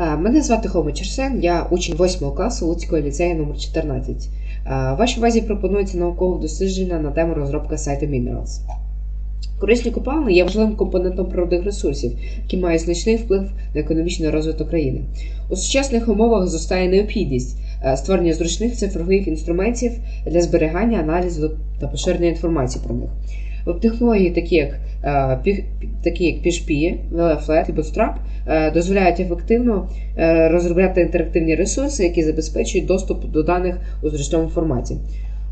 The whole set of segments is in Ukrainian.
Е, Мене звати Хома Черсен, я учень 8 класу Луцького ліцею номер 14 Е, Вашій увазі пропонується наукове дослідження на тему розробка сайту Minerals. Корисні копалини є важливим компонентом природних ресурсів, які мають значний вплив на економічний розвиток країни. У сучасних умовах зростає необхідність е, створення зручних цифрових інструментів для зберігання, аналізу та поширення інформації про них. Веб-технології, такі як, е, такі як PHP, VLFLAT і Bootstrap, дозволяють ефективно е, розробляти інтерактивні ресурси, які забезпечують доступ до даних у зручному форматі.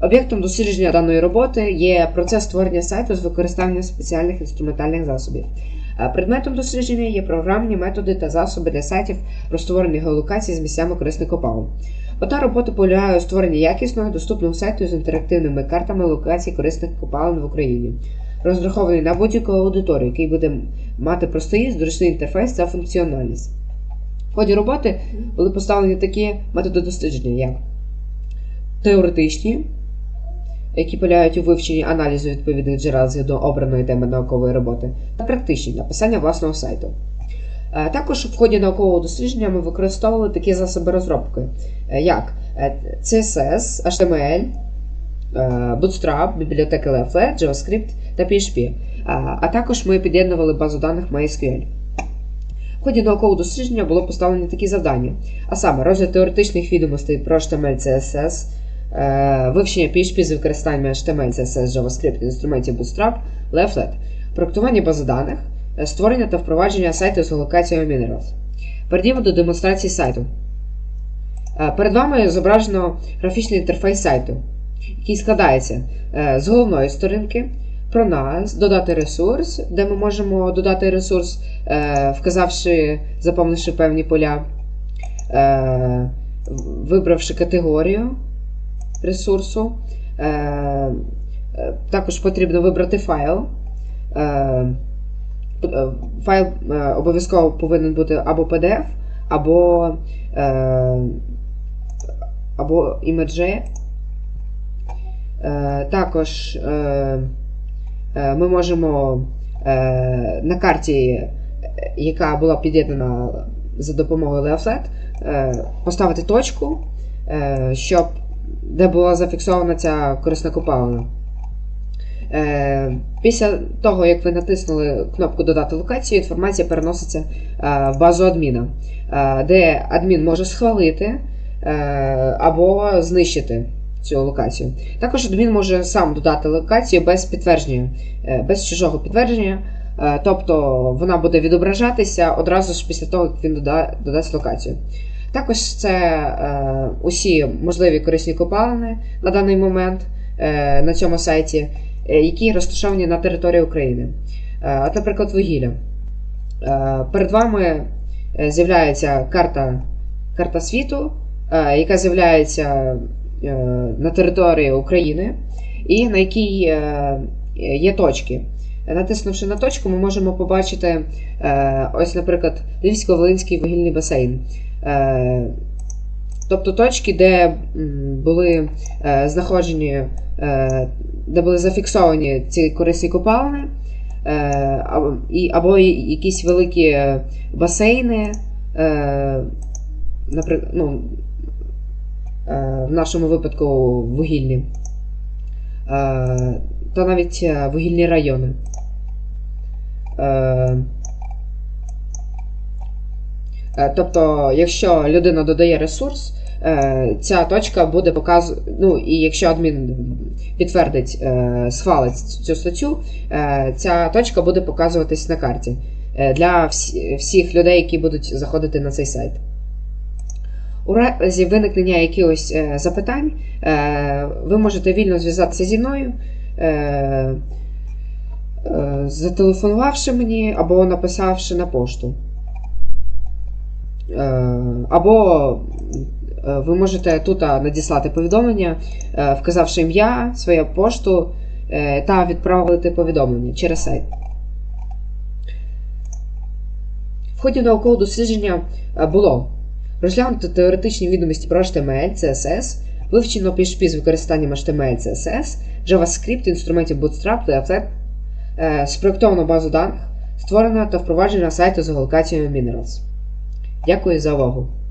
Об'єктом дослідження даної роботи є процес створення сайту з використанням спеціальних інструментальних засобів. Е, Предметом дослідження є програмні методи та засоби для сайтів розтворених геолокацій з місцями корисних копалин. Мета роботи полягає у створенні якісного доступного сайту з інтерактивними картами локацій корисних копалин в Україні, розрахований на будь-яку аудиторію, який буде мати простий зручний інтерфейс та функціональність. В ході роботи були поставлені такі методи дослідження, як теоретичні, які полягають у вивченні аналізу відповідних джерел згідно обраної теми наукової роботи, та практичні написання власного сайту. Е, Також в ході наукового дослідження ми використовували такі засоби розробки, е, як е, CSS, HTML, Bootstrap, бібліотеки Leaflet, JavaScript та PHP. А також ми під'єднували базу даних MySQL. В ході наукового дослідження було поставлені такі завдання, а саме розгляд теоретичних відомостей про HTML, CSS, вивчення PHP з використанням HTML, CSS, JavaScript, інструментів Bootstrap, Leaflet, проектування бази даних, е, створення та впровадження сайту з локацією Minerals. Перейдімо до демонстрації сайту. Е, Перед вами зображено графічний інтерфейс сайту, який складається е, з головної сторінки, про нас, додати ресурс, де ми можемо додати ресурс, е, вказавши, заповнивши певні поля, е, вибравши категорію ресурсу. Е, е, також потрібно вибрати файл. Е, файл обов'язково повинен бути або PDF, або, або image. Е, також ми можемо на карті, яка була під'єднана за допомогою Leaflet, поставити точку, щоб де була зафіксована ця корисна копалина. Е, Після того, як ви натиснули кнопку Додати локацію, інформація переноситься е, в базу адміна, е, де адмін може схвалити або знищити цю локацію. Також адмін може сам додати локацію без підтвердження, без чужого підтвердження. Тобто вона буде відображатися одразу ж після того, як він дода- додасть локацію. Також це е, усі можливі корисні копалини на даний момент е, на цьому сайті, е, які розташовані на території України. От, наприклад, вугілля. Перед вами з'являється карта, карта світу, яка з'являється на території України, і на якій є точки. Натиснувши на точку, ми можемо побачити е, ось, наприклад, Львівсько-Волинський вугільний басейн. Е, Тобто точки, де були е, знаходжені, де були зафіксовані ці корисні копалини, або, якісь великі басейни, наприклад, ну, в нашому випадку вугільні, та навіть е, вугільні райони. Е, Е, Тобто, якщо людина додає ресурс, ця точка буде показувати. Ну, і якщо адмін підтвердить, схвалить цю статтю, ця точка буде показуватись на карті для всі- всіх людей, які будуть заходити на цей сайт. У разі виникнення якихось запитань, ви можете вільно зв'язатися зі мною. Е, е, Зателефонувавши мені або написавши на пошту. Е, Або ви можете тут надіслати повідомлення, вказавши ім'я, свою пошту та відправити повідомлення через сайт. В ході наукового дослідження було розглянуто теоретичні відомості про HTML, CSS, вивчено PHP з використанням HTML, CSS, JavaScript, інструментів Bootstrap, Leaflet, е, спроектовано базу даних, створена та впроваджена сайту з геолокацією Minerals. Дякую за увагу.